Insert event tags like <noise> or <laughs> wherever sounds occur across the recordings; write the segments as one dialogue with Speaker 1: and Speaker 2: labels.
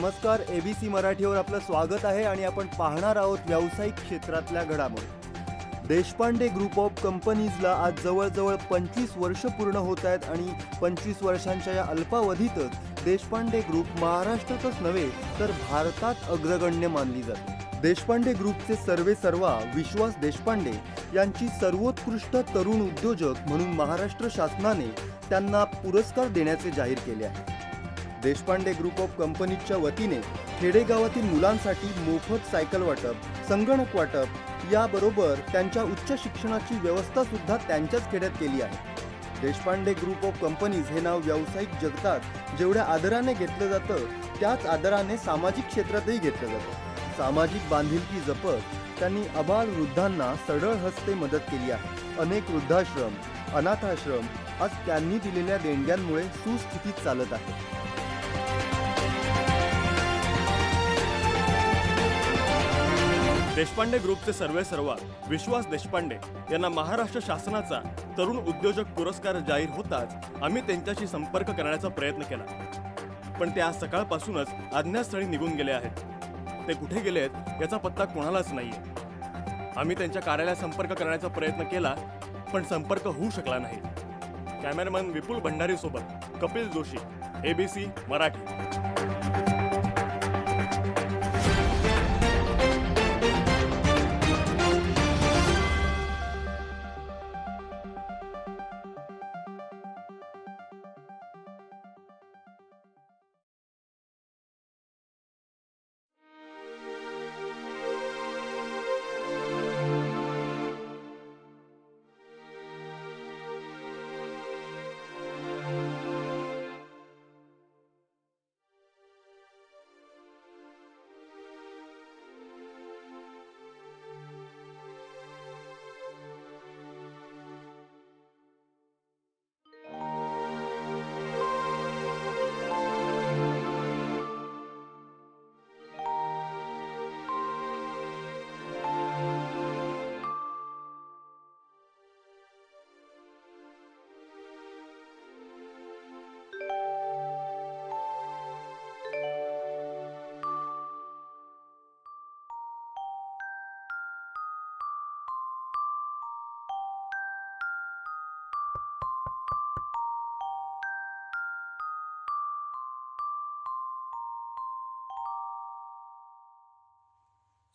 Speaker 1: नमस्कार एबीसी मराठीवर आपलं स्वागत आहे आणि आपण पाहणार आहोत व्यावसायिक क्षेत्रातल्या घडामोडी. देशपांडे ग्रुप ऑफ कंपनीजला आज जवळजवळ पंचवीस वर्ष पूर्ण होत आहेत आणि पंचवीस वर्षांच्या या अल्पावधीतच देशपांडे ग्रुप महाराष्ट्रातच नव्हे तर भारतात अग्रगण्य मानली जाते. देशपांडे ग्रुपचे सर्वे सर्वा विश्वास देशपांडे यांची सर्वोत्कृष्ट तरुण उद्योजक म्हणून महाराष्ट्र शासनाने त्यांना पुरस्कार देण्याचे जाहीर केले आहे. देशपांडे ग्रुप ऑफ कंपनीच्या वतीने खेडेगावातील मुलांसाठी मोफत सायकल वाटप संगणक वाटप याबरोबर त्यांच्या उच्च शिक्षणाची व्यवस्था सुद्धा त्यांच्याच खेड्यात केली आहे. देशपांडे ग्रुप ऑफ कंपनीज हे नाव व्यावसायिक जगतात जेवढ्या आदराने घेतलं जातं त्याच आदराने सामाजिक क्षेत्रातही घेतलं जातं. सामाजिक बांधिलकी जपत त्यांनी अबाल वृद्धांना सरळ हस्ते मदत केली आहे. अनेक वृद्धाश्रम अनाथाश्रम आज त्यांनी दिलेल्या देणग्यांमुळे सुस्थितीत चालत आहे
Speaker 2: देशपांडे ग्रुपचे सर्वे सर्वा विश्वास देशपांडे यांना महाराष्ट्र शासनाचा तरुण उद्योजक पुरस्कार जाहीर होताच आम्ही त्यांच्याशी संपर्क करण्याचा प्रयत्न केला. पण ते आज सकाळपासूनच अज्ञातस्थळी निघून गेले आहेत. ते कुठे गेलेत याचा पत्ता कोणालाच नाहीये. आम्ही त्यांच्या कार्यालयात संपर्क करण्याचा प्रयत्न केला पण संपर्क होऊ शकला नाही. कॅमेरामॅन विपुल भंडारी सोबत कपिल जोशी एबीसी मराठी.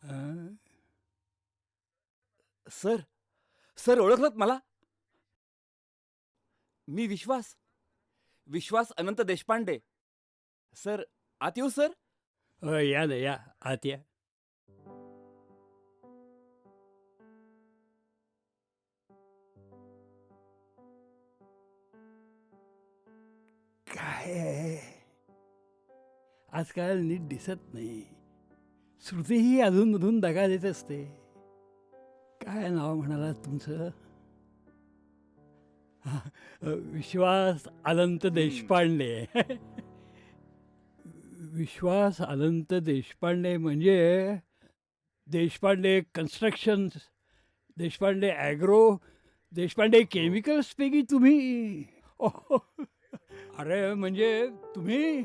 Speaker 3: अं? सर सर ओळखलत मला? मी विश्वास विश्वास अनंत देशपांडे. सर आत येऊ सर?
Speaker 4: अ, या ना या आत या. काय आहे? आजकाल नीट दिसत नाही. श्रुतीही अधूनमधून दगा देत असते. काय नाव म्हणाला तुमचं? विश्वास अनंत देशपांडे. विश्वास अनंत देशपांडे म्हणजे देशपांडे कन्स्ट्रक्शन देशपांडे ॲग्रो देशपांडे केमिकल्सपैकी तुम्ही. अरे म्हणजे तुम्ही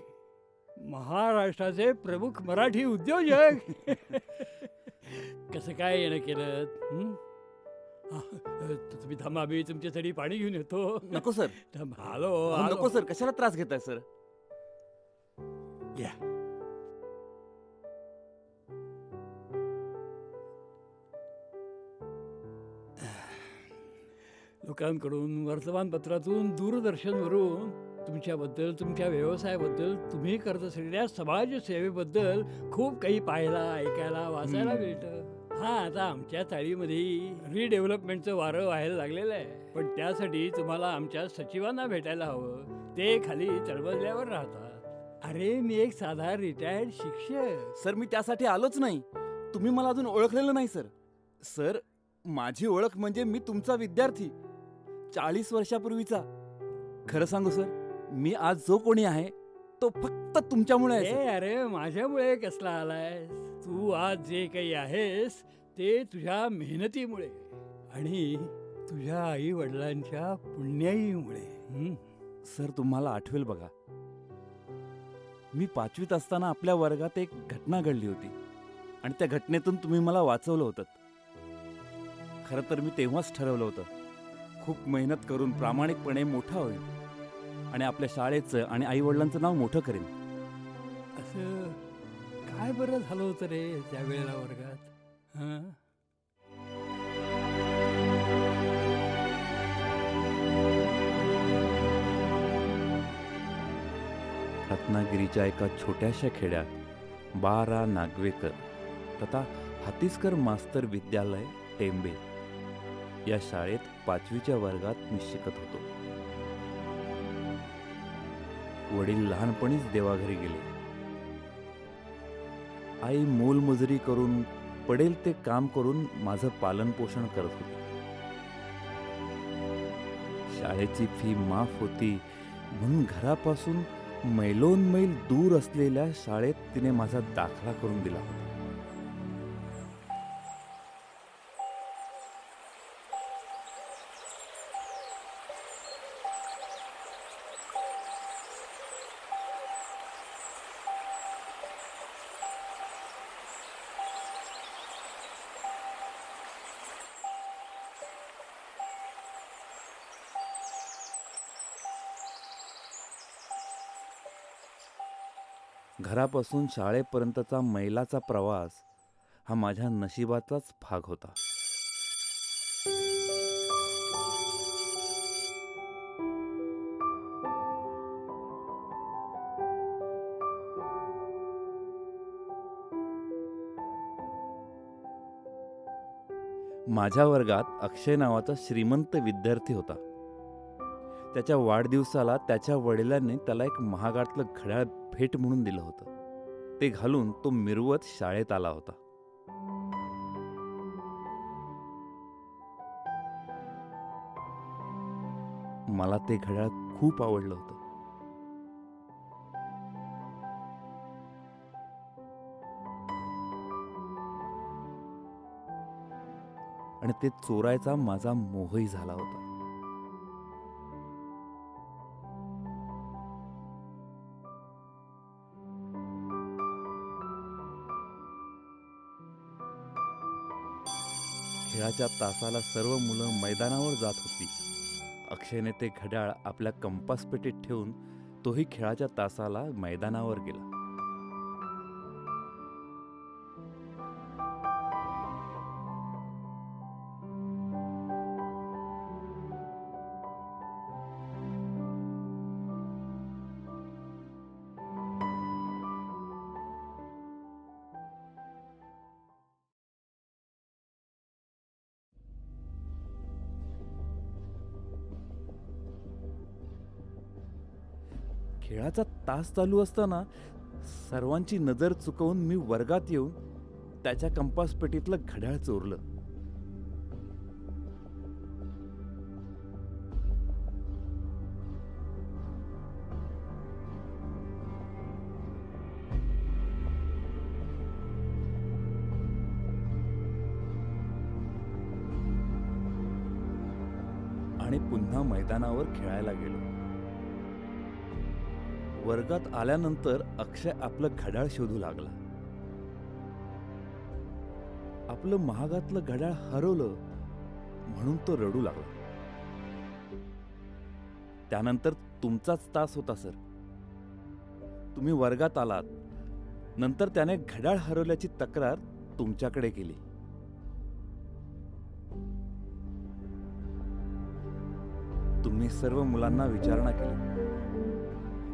Speaker 4: महाराष्ट्राचे प्रमुख मराठी उद्योजक. <laughs> कसं काय येणं केलं? तुम्ही थांबा मी तुमच्यासाठी पाणी घेऊन येतो.
Speaker 3: नको सर.
Speaker 4: आलो.
Speaker 3: नको सर. कशाला त्रास घेताय सर?
Speaker 4: या. लोकांकडून वर्तमानपत्रातून दूरदर्शनवरून तुमच्याबद्दल तुमच्या व्यवसायाबद्दल तुम्ही करत असलेल्या समाजसेवेबद्दल खूप काही पाहायला ऐकायला वाचायला. मिळतं. हा आता आमच्या चाळीमध्ये रिडेव्हलपमेंटचं वारं व्हायला लागलेलं आहे. पण त्यासाठी तुम्हाला आमच्या सचिवांना भेटायला हवं. ते खाली तळमजल्यावर राहतात. अरे मी एक साधा रिटायर्ड शिक्षक.
Speaker 3: सर मी त्यासाठी आलोच नाही. तुम्ही मला अजून ओळखलेलं नाही सर. सर माझी ओळख म्हणजे मी तुमचा विद्यार्थी. चाळीस वर्षापूर्वीचा. खरं सांगू सर? मी आज जो कोणी आहे तो फक्त तुमच्यामुळे आहे
Speaker 4: ए. अरे माझ्यामुळे कसला आलाय तू आज जे काही आहेस ते तुझ्या मेहनतीमुळे आणि तुझ्या आई वडिलांच्या पुण्याईमुळे. हं?
Speaker 3: सर तुम्हाला आठवेल बघा. मी पाचवीत असताना आपल्या वर्गात एक घटना घडली होती आणि त्या घटनेतून तुम्ही मला वाचवलं होतं. खरं तर मी तेव्हाच ठरवलं होतं. खूप मेहनत करून प्रामाणिकपणे मोठा होईल. आणि आपल्या शाळेचं आणि आईवडिलांचं नाव मोठं करेन.
Speaker 4: असं काय बरं झालं होतं रे त्या वेळेला वर्गात हां?
Speaker 3: रत्नागिरीच्या एका छोट्याशा खेड्यात बारा नागवेकर तथा हातीसकर मास्तर विद्यालय टेंबे या शाळेत पाचवीच्या वर्गात मी शिकत होतो. वडील लहानपणीच देवाघरी गेले. आई मोलमजुरी करून पडेल ते काम करून माझं पालन पोषण करत होती. शाळेची फी माफ होती म्हणून घरापासून मैलोन मैल दूर असलेल्या शाळेत तिने माझा दाखला करून दिला होता. घरापासून शाळेपर्यंतचा मैलाचा प्रवास हा माझ्या नशिबाचाच भाग होता. माझ्या वर्गात अक्षय नावाचा श्रीमंत विद्यार्थी होता. त्याच्या वाढदिवसाला त्याच्या वडिलांनी त्याला एक महागातलं घड्याळ भेट म्हणून दिलं होतं. ते घालून तो मिरवत शाळेत आला होता. मला ते घड्याळ खूप आवडलं होतं. आणि ते चोरायचा माझा मोहही झाला होता. खेळाच्या तासाला सर्व मुलं मैदानावर जात होती. अक्षयने ते घड्याळ आपल्या कंपास पेटीत ठेवून तोही खेळाच्या तासाला मैदानावर गेला. खेळाचा तास चालू असताना सर्वांची नजर चुकवून मी वर्गात येऊन त्याच्या कंपास पेटीतलं घड्याळ चोरलं. आणि पुन्हा मैदानावर खेळायला गेलो. वर्गात आल्यानंतर अक्षय आपलं घड्याळ शोधू लागला. आपलं महागातलं घड्याळ हरवलं म्हणून तो रडू लागला. त्यानंतर तुमचाच तास होता सर. तुम्ही वर्गात आलात. नंतर त्याने घड्याळ हरवल्याची तक्रार तुमच्याकडे केली. तुम्ही सर्व मुलांना विचारणा केली.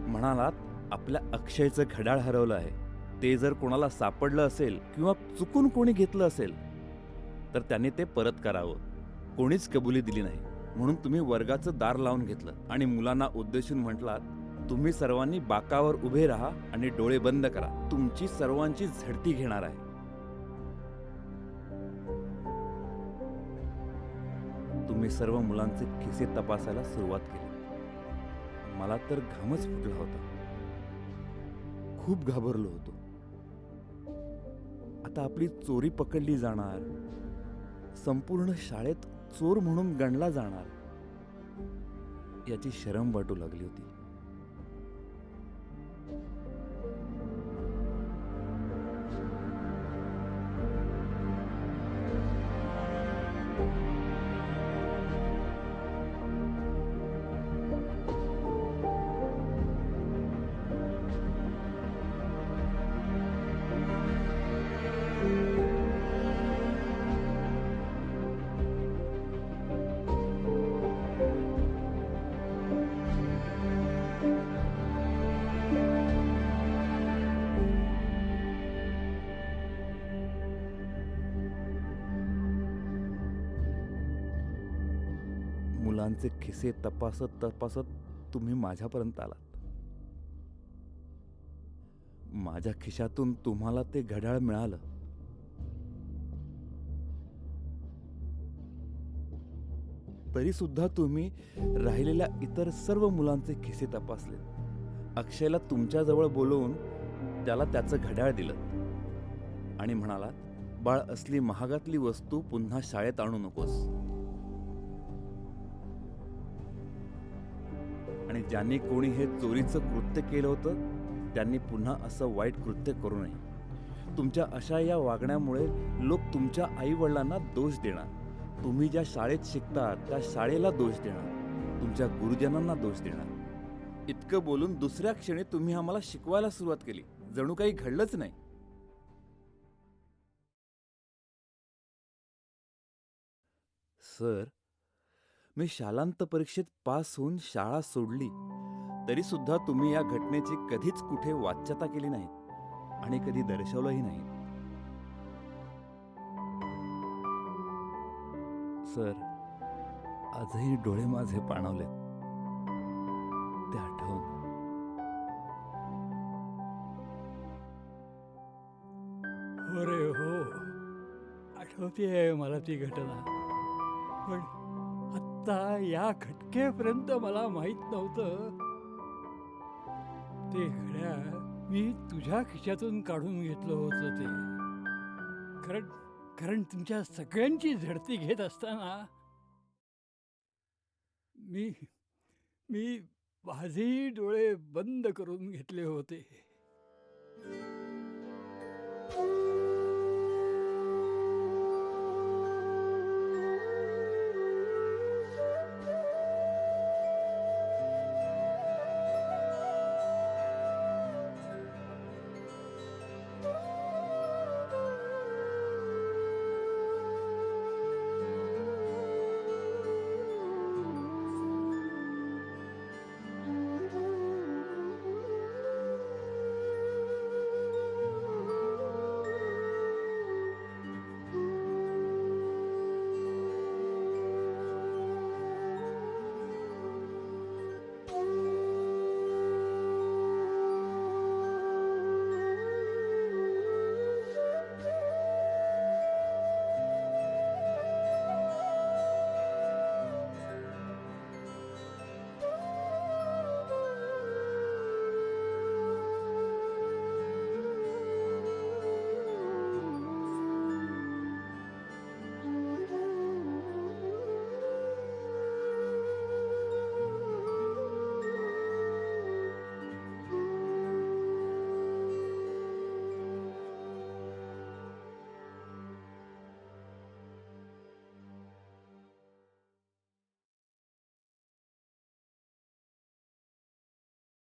Speaker 3: म्हणालात आपल्या अक्षयचं घड्याळ हरवलं आहे. ते जर कोणाला सापडलं असेल किंवा चुकून कोणी घेतलं असेल तर त्याने ते परत करावं. कोणीच कबुली दिली नाही. म्हणून तुम्ही वर्गाचं दार लावून घेतलं आणि मुलांना उद्देशून म्हटलात तुम्ही सर्वांनी बाकावर उभे राहा आणि डोळे बंद करा. तुमची सर्वांची झडती घेणार आहे. तुम्ही सर्व मुलांचे खिसे तपासायला सुरुवात केली. मला तर घामच फुटला होता. खूप घाबरलो होतो. आता आपली चोरी पकडली जाणार. संपूर्ण शाळेत चोर म्हणून गणला जाणार. याची शरम वाटू लागली होती. मुलांचे खिसे तपासत तपासत तुम्ही माझ्यापर्यंत आलात. माझ्या खिशातून तुम्हाला ते घड्याळ मिळालं. तरी सुद्धा तुम्ही राहिलेल्या इतर सर्व मुलांचे खिसे तपासले अक्षयला तुमच्याजवळ बोलवून त्याला त्याचं घड्याळ दिलं आणि म्हणालात बाळ असली महागातली वस्तू पुन्हा शाळेत आणू नकोस. ज्यांनी कोणी हे चोरीचं कृत्य केलं होतं त्यांनी पुन्हा असं वाईट कृत्य करू नये. तुमच्या अशा या वागण्यामुळे लोक तुमच्या आईवडिलांना दोष देणार. तुम्ही ज्या शाळेत शिकता त्या शाळेला दोष देणार. तुमच्या गुरुजनांना दोष देणार. इतकं बोलून दुसऱ्या क्षणी तुम्ही आम्हाला शिकवायला सुरुवात केली. जणू काही घडलंच नाही. सर मी शालांत परीक्षेत पास होऊन शाळा सोडली. तरी सुद्धा तुम्ही या घटनेची कधीच कुठे वाच्यता केली नाही आणि कधी दर्शवलंही नाही सर आजही डोळे माझे पाणवलेत. ते आठवून
Speaker 4: हो रे हो. आठवते मला ती घटना. पण आत्ता या खटकेपर्यंत मला माहीत नव्हतं. ते घड्याळ मी तुझ्या खिशातून काढून घेतलं होतं ते. कारण कारण तुमच्या सगळ्यांची झडती घेत असताना मी मी माझेही डोळे बंद करून घेतले होते.